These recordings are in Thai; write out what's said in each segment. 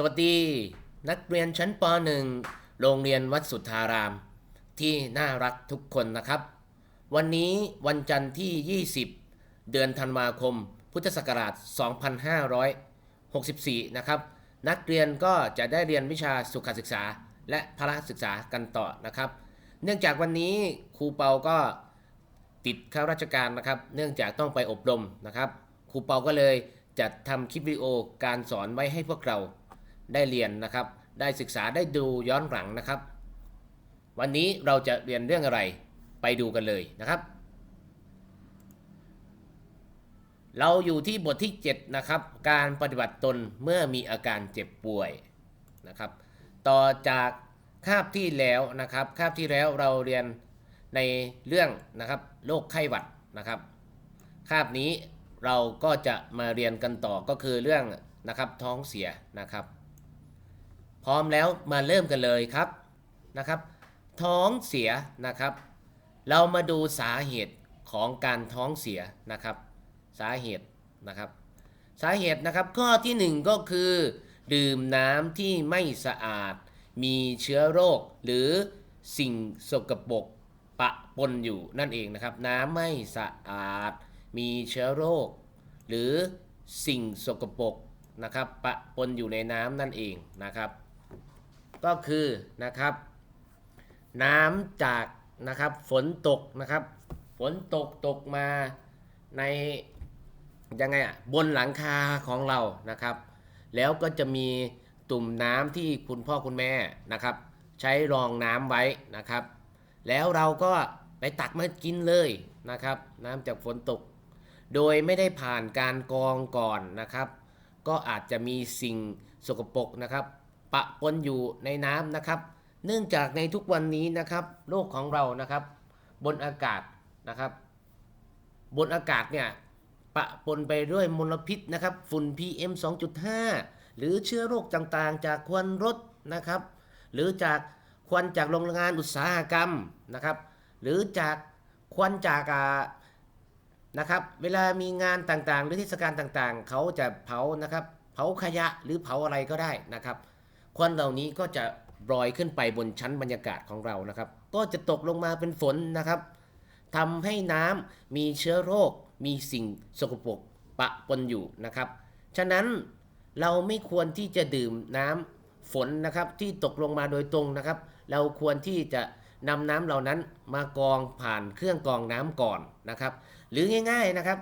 สวัสดีนักเรียนชั้นป .1 โรงเรียนวัดสุทธาราม ที่น่ารักทุกคนนะครับ วันนี้วันจันทร์ที่ 20 เดือนธันวาคม พุทธศักราช 2564 นะครับ นักเรียนก็จะได้เรียนวิชาสุขศึกษาและพละศึกษากันต่อนะครับ เนื่องจากวันนี้ครูเปาก็ติดข้าราชการนะครับ เนื่องจากต้องไปอบรมนะครับครูเปาก็เลยจัดทำคลิปวิดีโอการสอนไว้ให้พวกเรา ได้เรียนนะครับ ได้ศึกษาได้ดูย้อนหลังนะครับ วันนี้เราจะเรียนเรื่องอะไรไปดูกันเลยนะครับ เราอยู่ที่บทที่ 7 นะครับ การปฏิบัติตนเมื่อมีอาการเจ็บป่วยนะครับ ต่อจากคาบที่แล้วนะครับคาบที่แล้วเราเรียนในเรื่องนะครับโรคไข้หวัดนะครับคาบนี้เราก็จะมาเรียนกันต่อก็คือเรื่องนะครับท้องเสียนะครับ ร้อมแล้วมาเริ่มกันเลยครับนะครับ ท้องเสียนะครับ เรามาดูสาเหตุของการท้องเสียนะครับ สาเหตุนะครับ สาเหตุนะครับข้อที่หนึ่งก็คือ ดื่มน้ำที่ไม่สะอาด มีเชื้อโรค หรือสิ่งสกปรกปะปนอยู่นั่นเองนะครับ น้ำไม่สะอาด มีเชื้อโรค หรือสิ่งสกปรกนะครับปะปนอยู่ในน้ำนั่นเองนะครับ ก็คือนะครับ น้ำจากนะครับฝนตกนะครับ ฝนตกตกมาในยังไงอะบนหลังคาของเรานะครับ แล้วก็จะมีตุ่มน้ำที่คุณพ่อคุณแม่นะครับ ใช้รองน้ำไว้นะครับ แล้วเราก็ไปตักมากินเลยนะครับ น้ำจากฝนตก โดยไม่ได้ผ่านการกรองก่อนนะครับ ก็อาจจะมีสิ่งสกปรกนะครับ ปะปนอยู่ในน้ำนะครับ เนื่องจากในทุกวันนี้นะครับ โลกของเรานะครับ บนอากาศนะครับ บนอากาศเนี่ยปะปนไปด้วยมลพิษนะครับ ฝุ่น PM 2.5 หรือเชื้อโรคต่างๆ จากควันรถนะครับ หรือจากควันจากโรงงานอุตสาหกรรมนะครับ หรือจากควันจากนะครับ เวลามีงานต่างๆ หรือเทศกาลต่างๆ เขาจะเผานะครับ เผาขยะหรือเผาอะไรก็ได้นะครับ ควันเหล่านี้ก็จะลอยขึ้นไปบนชั้นบรรยากาศของเรานะครับ ก็จะตกลงมาเป็นฝนนะครับทำให้น้ำมีเชื้อโรค มีสิ่งสกปรกปะปนอยู่นะครับ ฉะนั้นเราไม่ควรที่จะดื่มน้ำฝนนะครับ ที่ตกลงมาโดยตรงนะครับ เราควรที่จะนำน้ำเหล่านั้นมากรองผ่านเครื่องกรองน้ำก่อนนะครับ หรือง่าย ๆนะครับ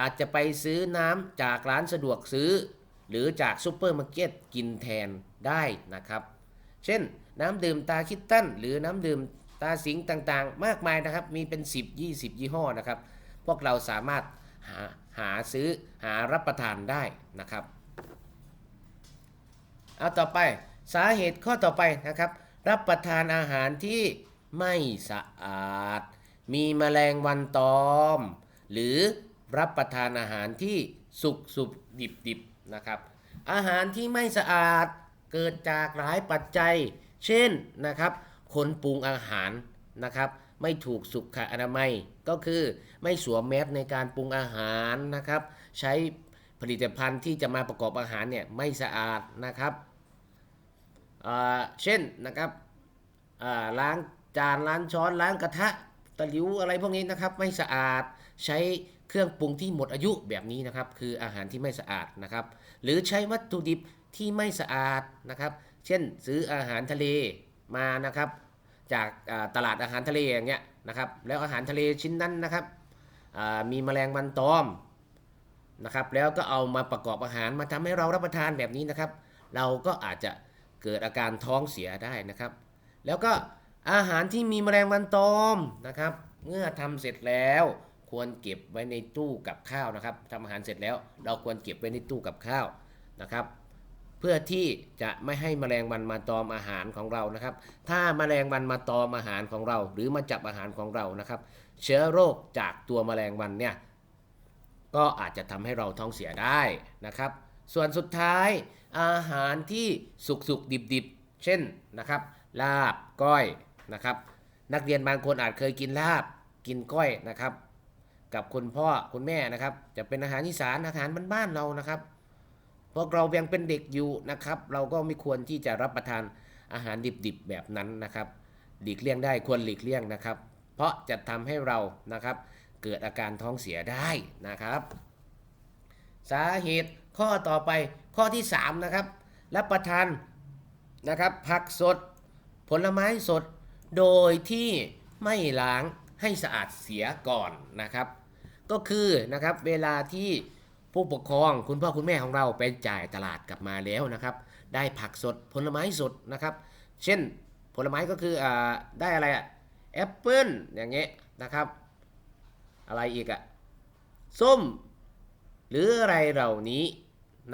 อาจจะไปซื้อน้ำจากร้านสะดวกซื้อ หรือจากซูเปอร์มาร์เก็ตกินแทนได้นะครับ เช่นน้ำดื่มตาคิตตันหรือน้ำดื่มตาสิงต่างๆ มากมายนะครับ มีเป็น 10 20 ยี่ห้อนะครับ พวกเราสามารถหาหาซื้อหารับประทานได้นะครับเอาต่อไปสาเหตุข้อต่อไปนะครับ รับประทานอาหารที่ไม่สะอาด มีแมลงวันตอม หรือรับประทานอาหารที่สุกสุกดิบดิบ นะครับ อาหารที่ไม่สะอาดเกิดจากหลายปัจจัย เช่นนะครับคนปรุงอาหารนะครับ ไม่ถูกสุขอนามัยก็คือไม่สวมแมสในการปรุงอาหารนะครับ ใช้ผลิตภัณฑ์ที่จะมาประกอบอาหารเนี่ยไม่สะอาดนะครับเช่นนะครับล้างจานล้างช้อนล้างกระทะตะหลิวอะไรพวกนี้นะครับ ไม่สะอาดใช้ เครื่องปรุงที่หมดอายุแบบนี้นะครับ คืออาหารที่ไม่สะอาดนะครับ หรือใช้วัตถุดิบที่ไม่สะอาดนะครับ เช่นซื้ออาหารทะเลมานะครับ จากตลาดอาหารทะเลอย่างเงี้ยนะครับ แล้วอาหารทะเลชิ้นนั้นนะครับมีแมลงวันตอมนะครับ แล้วก็เอามาประกอบอาหารมาทำให้เรารับประทานแบบนี้นะครับ เราก็อาจจะเกิดอาการท้องเสียได้นะครับ แล้วก็อาหารที่มีแมลงวันตอมนะครับ เมื่อทำเสร็จแล้ว ควรเก็บไว้ในตู้กับข้าวนะครับทำอาหารเสร็จแล้ว เราควรเก็บไว้ในตู้กับข้าวนะครับ เพื่อที่จะไม่ให้แมลงวันมาตอมอาหารของเรานะครับ ถ้าแมลงวันมาตอมอาหารของเรา หรือมาจับอาหารของเรานะครับ เชื้อโรคจากตัวแมลงวันเนี่ยก็อาจจะทำให้เราท้องเสียได้นะครับ ส่วนสุดท้ายอาหารที่สุกสุกดิบดิบๆเช่นนะครับ ลาบก้อยนะครับ นักเรียนบางคนอาจเคยกินลาบกินก้อยนะครับ กับคุณพ่อคุณแม่นะครับ จะเป็นอาหารอีสานอาหารบ้านๆเรานะครับพวกเรายังเป็นเด็กอยู่นะครับ เราก็ไม่ควรที่จะรับประทานอาหารดิบๆแบบนั้นนะครับ หลีกเลี่ยงได้ควรหลีกเลี่ยงนะครับ เพราะจะทำให้เรานะครับ เกิดอาการท้องเสียได้นะครับ สาเหตุข้อต่อไปข้อที่3นะครับรับประทานนะครับผักสด ผลไม้สด โดยที่ไม่ล้างให้สะอาดเสียก่อนนะครับ ก็คือนะครับเวลาที่ผู้ปกครองคุณพ่อคุณแม่ของเราไปจ่ายตลาดกลับมาแล้วนะครับ ได้ผักสดผลไม้สดนะครับ เช่นผลไม้ก็คืออ่าได้อะไรอะแอปเปิ้ลอย่างเงี้ยนะครับ อะไรอีกอะส้ม หรืออะไรเหล่านี้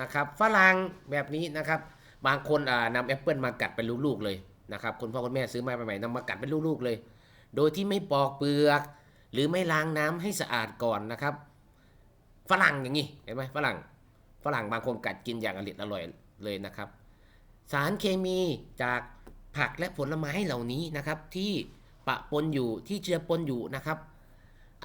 นะครับฝรั่งแบบนี้นะครับ บางคนอ่านำแอปเปิลมากัดเป็นลูกๆเลยนะครับคุณพ่อคุณแม่ซื้อมาใหม่ๆนำมากัดเป็นลูกๆเลย โดยที่ไม่ปอกเปลือก หรือไม่ล้างน้ำให้สะอาดก่อนนะครับ ฝรั่งอย่างนี้เห็นไหมฝรั่งฝรั่งบางคนกัดกินอย่างอร่อยอร่อยเลยนะครับ สารเคมีจากผักและผลไม้เหล่านี้นะครับที่ปะปนอยู่ที่เจือปนอยู่นะครับ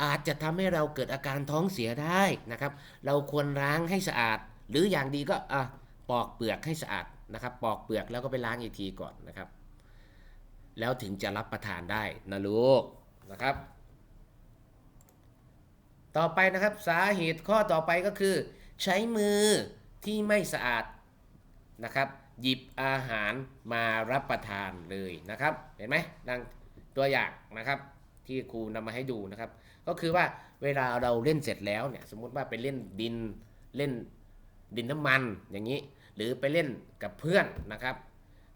อาจจะทำให้เราเกิดอาการท้องเสียได้นะครับ เราควรล้างให้สะอาด หรืออย่างดีก็อะปอกเปลือกให้สะอาดนะครับ ปอกเปลือกแล้วก็ไปล้างอีกทีก่อนนะครับ แล้วถึงจะรับประทานได้นะลูกนะครับ ต่อไปนะครับสาเหตุข้อต่อไปก็คือ ใช้มือที่ไม่สะอาดนะครับ หยิบอาหารมารับประทานเลยนะครับ เห็นไหมดังตัวอย่างนะครับ ที่ครูนำมาให้ดูนะครับ ก็คือว่าเวลาเราเล่นเสร็จแล้วเนี่ยสมมุติว่าไปเล่นดินเล่นดินน้ำมันอย่างนี้ หรือไปเล่นกับเพื่อนนะครับ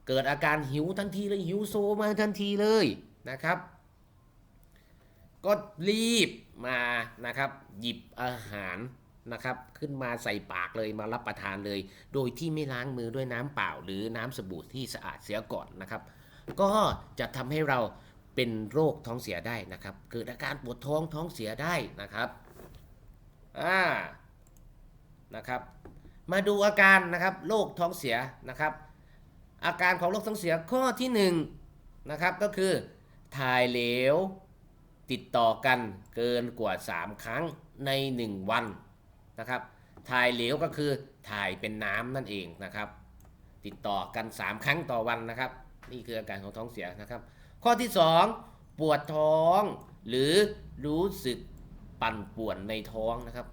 เกิดอาการหิวทันทีเลยหิวโซมาทันทีเลยนะครับ ก็รีบมานะครับ หยิบอาหารนะครับ ขึ้นมาใส่ปากเลยมารับประทานเลย โดยที่ไม่ล้างมือด้วยน้ำเปล่า หรือน้ำสบู่ที่สะอาดเสียก่อนนะครับ ก็จะทำให้เราเป็นโรคท้องเสียได้นะครับ เกิดอาการปวดท้องท้องเสียได้นะครับอ่านะครับ มาดูอาการนะครับโรคท้องเสียนะครับ อาการของโรคท้องเสียข้อที่หนึ่งนะครับก็คือถ่ายเหลว ติดต่อกันเกินกว่า 3 ครั้งใน 1 วันนะครับ ถ่ายเหลวก็คือถ่ายเป็นน้ำนั่นเองนะครับ ติดต่อกัน 3 ครั้งต่อวันนะครับ นี่คืออาการของท้องเสียนะครับ ข้อที่ 2 ปวดท้อง หรือรู้สึกปั่นป่วนในท้องนะครับ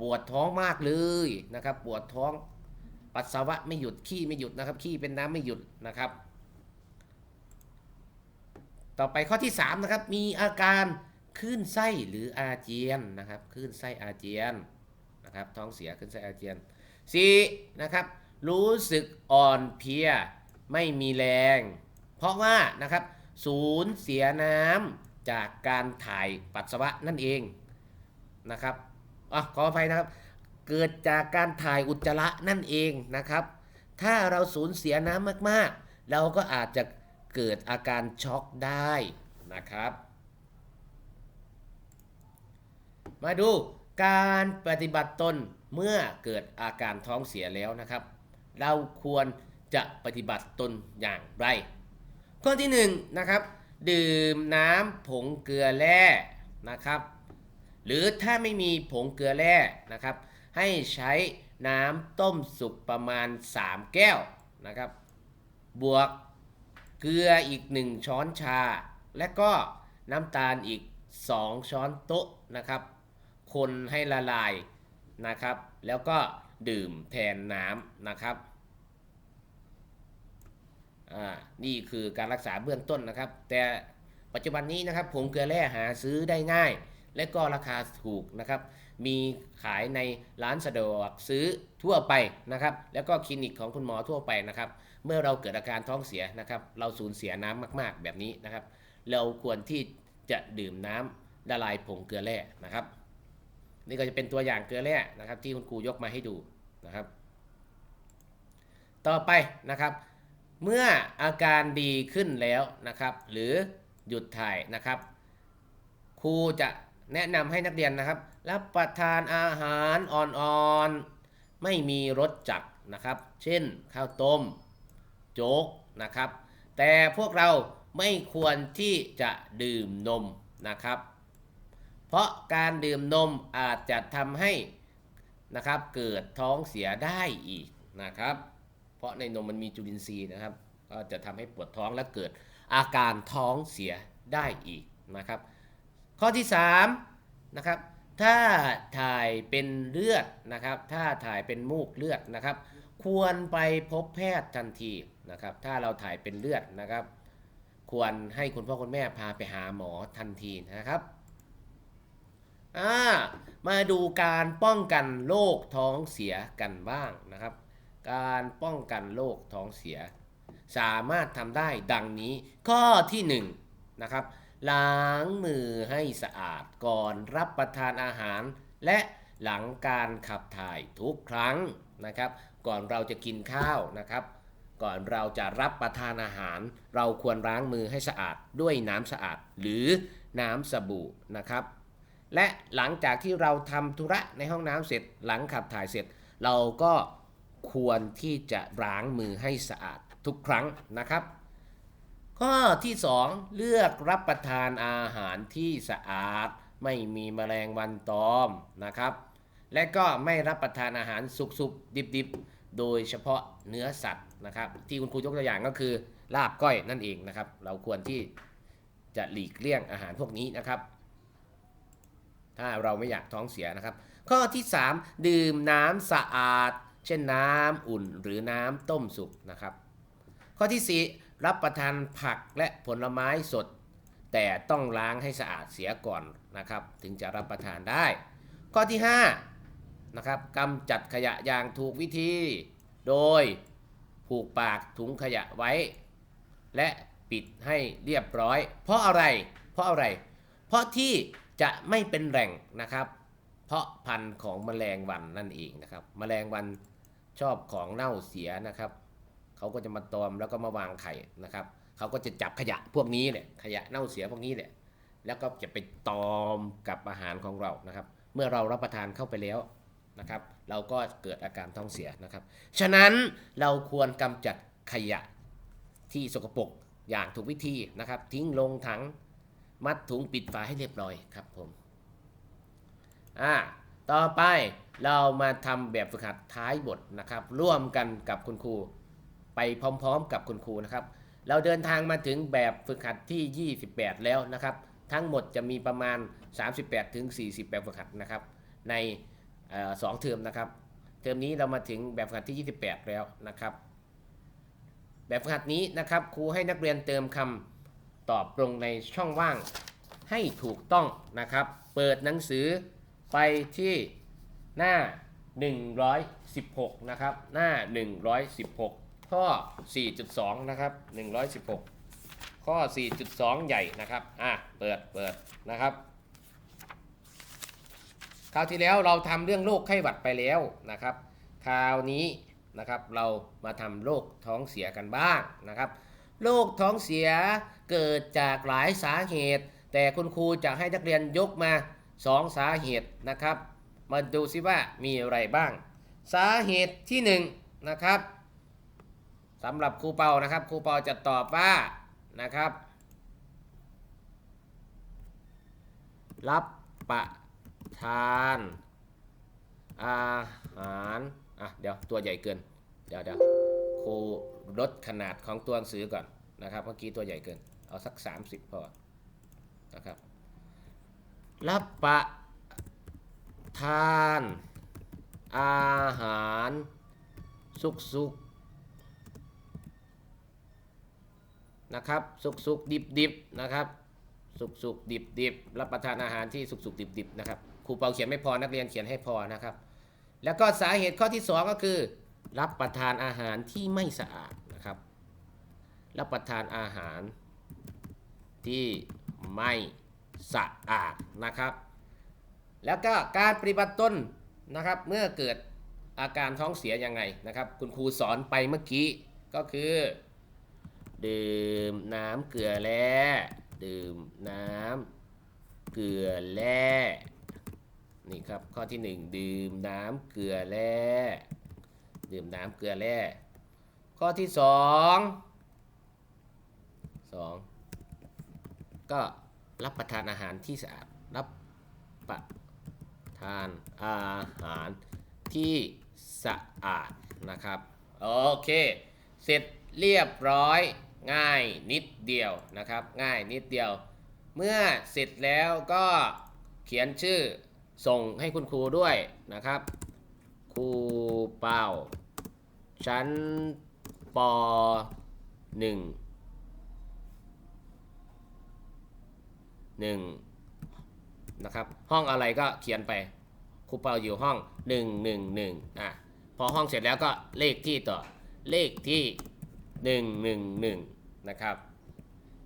ปวดท้องมากเลยนะครับ ปวดท้องปัสสาวะไม่หยุดขี้ไม่หยุดนะครับ ขี้เป็นน้ำไม่หยุดนะครับ ต่อไปข้อที่3นะครับมีอาการคลื่นไส้หรืออาเจียนนะครับคลื่นไส้อาเจียนนะครับท้องเสียคลื่นไส้อาเจียน 4. นะครับรู้สึกอ่อนเพลียไม่มีแรง เพราะว่านะครับสูญเสียน้ำจากการถ่ายปัสสาวะนั่นเองนะครับอะขออภัยนะครับ เกิดจากการถ่ายอุจจาระนั่นเองนะครับ ถ้าเราสูญเสียน้ำมากๆ เราก็อาจจะ เกิดอาการช็อกได้นะครับ มาดูการปฏิบัติตนเมื่อเกิดอาการท้องเสียแล้วนะครับ เราควรจะปฏิบัติตนอย่างไร ข้อที่1นงนะครับ ดื่มน้ำผงเกลือแร่นะครับ หรือถ้าไม่มีผงเกลือแร่นะครับ ให้ใช้น้ำต้มสุกประมาณ 3 แก้วนะครับ บวก เกลืออีก 1 ช้อนชา และก็น้ำตาลอีก 2 ช้อนโต๊ะนะครับ คนให้ละลายนะครับ แล้วก็ดื่มแทนน้ำนะครับนี่คือการรักษาเบื้องต้นนะครับ แต่ปัจจุบันนี้นะครับผงเกลือแร่หาซื้อได้ง่าย และก็ราคาถูกนะครับ มีขายในร้านสะดวกซื้อทั่วไปนะครับ แล้วก็คลินิกของคุณหมอทั่วไปนะครับ เมื่อเราเกิดอาการท้องเสียนะครับ เราสูญเสียน้ำมาก ๆ แบบนี้นะครับ เราควรที่จะดื่มน้ำละลายผงเกลือแร่นะครับ นี่ก็จะเป็นตัวอย่างเกลือแร่นะครับ ที่คุณครูยกมาให้ดูนะครับ ต่อไปนะครับ เมื่ออาการดีขึ้นแล้วนะครับ หรือหยุดถ่ายนะครับ ครูจะแนะนำให้นักเรียนนะครับ รับประทานอาหารอ่อนๆไม่มีรสจัดนะครับ เช่นข้าวต้ม โจ๊กนะครับ แต่พวกเราไม่ควรที่จะดื่มนมนะครับ เพราะการดื่มนมอาจจะทำให้นะครับเกิดท้องเสียได้อีกนะครับ เพราะในนมมันมีจุลินทรีย์นะครับ ก็จะทำให้ปวดท้องและเกิดอาการท้องเสียได้อีกนะครับ ข้อที่3นะครับถ้าถ่ายเป็นเลือดนะครับ ถ้าถ่ายเป็นมูกเลือดนะครับ ควรไปพบแพทย์ทันที นะครับ ถ้าเราถ่ายเป็นเลือดนะครับ ควรให้คุณพ่อคุณแม่พาไปหาหมอทันทีนะครับอ่ามาดูการป้องกันโรคท้องเสียกันบ้างนะครับ การป้องกันโรคท้องเสีย สามารถทำได้ดังนี้ ข้อที่1นงนะครับล้างมือให้สะอาดก่อนรับประทานอาหาร และหลังการขับถ่ายทุกครั้งนะครับ ก่อนเราจะกินข้าวนะครับ ก่อนเราจะรับประทานอาหาร เราควรล้างมือให้สะอาดด้วยน้ำสะอาด หรือน้ำสบู่นะครับ และหลังจากที่เราทำธุระในห้องน้ำเสร็จ หลังขับถ่ายเสร็จ เราก็ควรที่จะล้างมือให้สะอาดทุกครั้งนะครับ ข้อที่ 2 เลือกรับประทานอาหารที่สะอาด ไม่มีแมลงวันตอมนะครับ และก็ไม่รับประทานอาหารสุกๆดิบๆ โดยเฉพาะเนื้อสัตว์ นะครับที่คุณครูยกตัวอย่างก็คือลาบก้อยนั่นเองนะครับ เราควรที่จะหลีกเลี่ยงอาหารพวกนี้นะครับ ถ้าเราไม่อยากท้องเสียนะครับ ข้อที่ 3 ดื่มน้ำสะอาด เช่นน้ำอุ่นหรือน้ำต้มสุกนะครับ ข้อที่ 4 รับประทานผักและผลไม้สด แต่ต้องล้างให้สะอาดเสียก่อนนะครับ ถึงจะรับประทานได้ ข้อที่5นะครับกำจัดขยะอย่างถูกวิธี โดย ผูกปากถุงขยะไว้ และปิดให้เรียบร้อย เพราะอะไร เพราะอะไร เพราะที่จะไม่เป็นแหล่งนะครับ เพราะพันธุ์ของแมลงวันนั่นเองนะครับ แมลงวันชอบของเน่าเสียนะครับเขาก็จะมาตอมแล้วก็มาวางไข่นะครับเขาก็จะจับขยะพวกนี้เนี่ยขยะเน่าเสียพวกนี้เนี่ยแล้วก็จะไปตอมกับอาหารของเรานะครับ เมื่อเรารับประทานเข้าไปแล้วนะครับ เราก็เกิดอาการท้องเสียนะครับ ฉะนั้นเราควรกำจัดขยะที่สกปรกอย่างถูกวิธีนะครับ ทิ้งลงถังมัดถุงปิดฝาให้เรียบร้อยครับผมอ่าต่อไปเรามาทำแบบฝึกหัดท้ายบทนะครับ ร่วมกันกับคุณครูไปพร้อมๆ กับคุณครูนะครับ เราเดินทางมาถึงแบบฝึกหัดที่ 28 แล้วนะครับ ทั้งหมดจะมีประมาณ 38ถึง40 แบบฝึกหัดนะครับ ใน สองเทอมนะครับ เทอมนี้เรามาถึงแบบฝึกหัดที่ 28 แล้วนะครับ แบบฝึกหัดนี้นะครับครูให้นักเรียนเติมคำตอบลงในช่องว่างให้ถูกต้องนะครับ เปิดหนังสือไปที่หน้า 116 นะครับ หน้า 116 ข้อ 4.2 นะครับ 116 ข้อ 4.2 ใหญ่นะครับ อะ เปิด เปิดนะครับ คราวที่แล้วเราทำเรื่องโรคไข้หวัดไปแล้วนะครับ คราวนี้นะครับเรามาทำโรคท้องเสียกันบ้างนะครับโรคท้องเสียเกิดจากหลายสาเหตุ แต่คุณครูจะให้นักเรียนยกมา 2 สาเหตุนะครับ มาดูซิว่ามีอะไรบ้าง สาเหตุที่1นงนะครับสำหรับครูเปานะครับครูเปาจะตอบว่านะครับ รับประ ทาน อาหารอะเดี๋ยวตัวใหญ่เกิน เดี๋ยวเดี๋ยวครูลดขนาดของตัวหนังสือก่อนนะครับเมื่อกี้ตัวใหญ่เกิน เอาสัก 30พอนะครับรับประทาน อาหาร สุกสุกๆนะครับสุกสุกดิบดิบๆนะครับ สุกสุกดิบดิบๆรับประทานอาหารที่สุกสุกดิบดิบๆนะครับ ครูเปาเขียนไม่พอนักเรียนเขียนให้พอนะครับ แล้วก็สาเหตุข้อที่ 2 ก็คือ รับประทานอาหารที่ไม่สะอาดนะครับ รับประทานอาหารที่ไม่สะอาดนะครับ แล้วก็การปฏิบัติตนนะครับเมื่อเกิดอาการท้องเสียยังไงนะครับ คุณครูสอนไปเมื่อกี้ก็คือ ดื่มน้ำเกลือแร่ดื่มน้ำเกลือแร่ นี่ครับข้อที่ 1 ดื่มน้ำเกลือแร่ดื่มน้ำเกลือแร่ข้อที่2 2 ก็รับประทานอาหารที่สะอาดรับประทานอาหารที่สะอาดนะครับโอเคเสร็จเรียบร้อยง่ายนิดเดียวนะครับ ง่ายนิดเดียว เมื่อเสร็จแล้วก็เขียนชื่อ ส่งให้คุณครูด้วยนะครับครูเป่า ชั้นปหนึ่งหนึ่งนะครับห้องอะไรก็เขียนไปครูเป่าอยู่ห้องหนึ่งหนึ่งหนึ่งอะพอห้องเสร็จแล้วก็เลขที่ต่อเลขที่หนึ่งหนึ่งหนึ่งนะครับ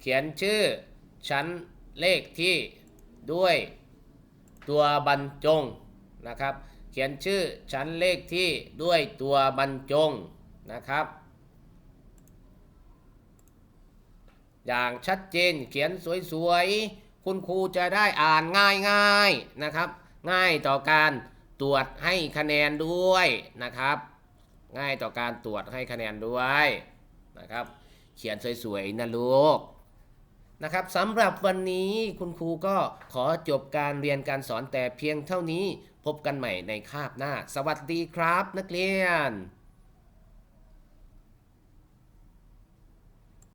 เขียนชื่อชั้นเลขที่ด้วย ตัวบรรจงนะครับ เขียนชื่อชั้นเลขที่ด้วยตัวบรรจงนะครับ อย่างชัดเจนเขียนสวยๆ คุณครูจะได้อ่านง่ายๆนะครับ ง่ายต่อการตรวจให้คะแนนด้วยนะครับ ง่ายต่อการตรวจให้คะแนนด้วยนะครับ เขียนสวยๆนะลูก นะครับสำหรับวันนี้คุณครูก็ขอจบการเรียนการสอนแต่เพียงเท่านี้ พบกันใหม่ในคาบหน้า สวัสดีครับนักเรียน